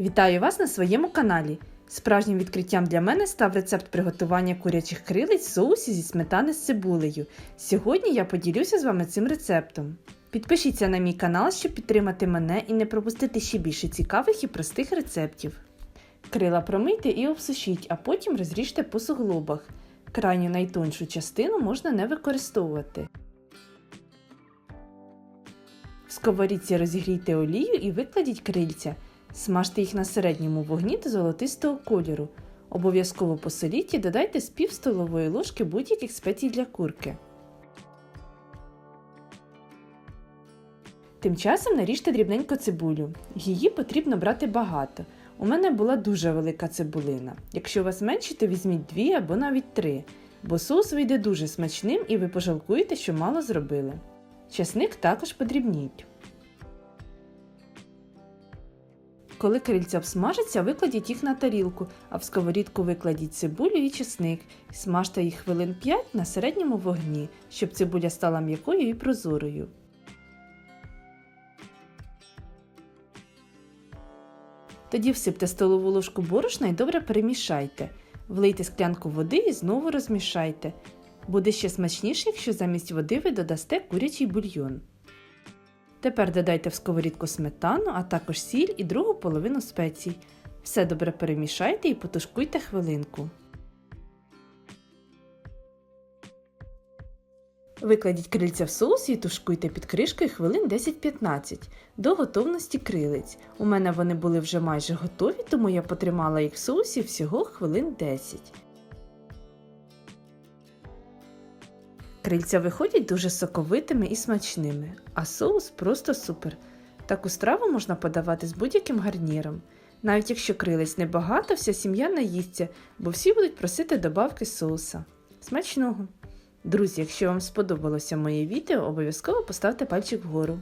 Вітаю вас на своєму каналі. Справжнім відкриттям для мене став рецепт приготування курячих крилиць в соусі зі сметани з цибулею. Сьогодні я поділюся з вами цим рецептом. Підпишіться на мій канал, щоб підтримати мене і не пропустити ще більше цікавих і простих рецептів. Крила промийте і обсушіть, а потім розріжте по суглобах. Крайню найтоншу частину можна не використовувати. В сковорідці розігрійте олію і викладіть крильця. Смажте їх на середньому вогні до золотистого кольору. Обов'язково посоліть і додайте з пів столової ложки будь-яких спецій для курки. Тим часом наріжте дрібненько цибулю. Її потрібно брати багато. У мене була дуже велика цибулина. Якщо у вас менше, то візьміть дві або навіть три, бо соус вийде дуже смачним і ви пожалкуєте, що мало зробили. Часник також подрібніть. Коли крильця обсмажаться, викладіть їх на тарілку, а в сковорідку викладіть цибулю і чесник. Смажте їх хвилин 5 на середньому вогні, щоб цибуля стала м'якою і прозорою. Тоді всипте столову ложку борошна і добре перемішайте. Влийте склянку води і знову розмішайте. Буде ще смачніше, якщо замість води ви додасте курячий бульйон. Тепер додайте в сковорідку сметану, а також сіль і другу половину спецій. Все добре перемішайте і потушкуйте хвилинку. Викладіть крильця в соус і тушкуйте під кришкою хвилин 10-15 до готовності крилиць. У мене вони були вже майже готові, тому я потримала їх в соусі всього хвилин 10. Крильця виходять дуже соковитими і смачними, а соус просто супер. Таку страву можна подавати з будь-яким гарніром. Навіть якщо крилець небагато, вся сім'я наїсться, бо всі будуть просити добавки соуса. Смачного! Друзі, якщо вам сподобалося моє відео, обов'язково поставте пальчик вгору.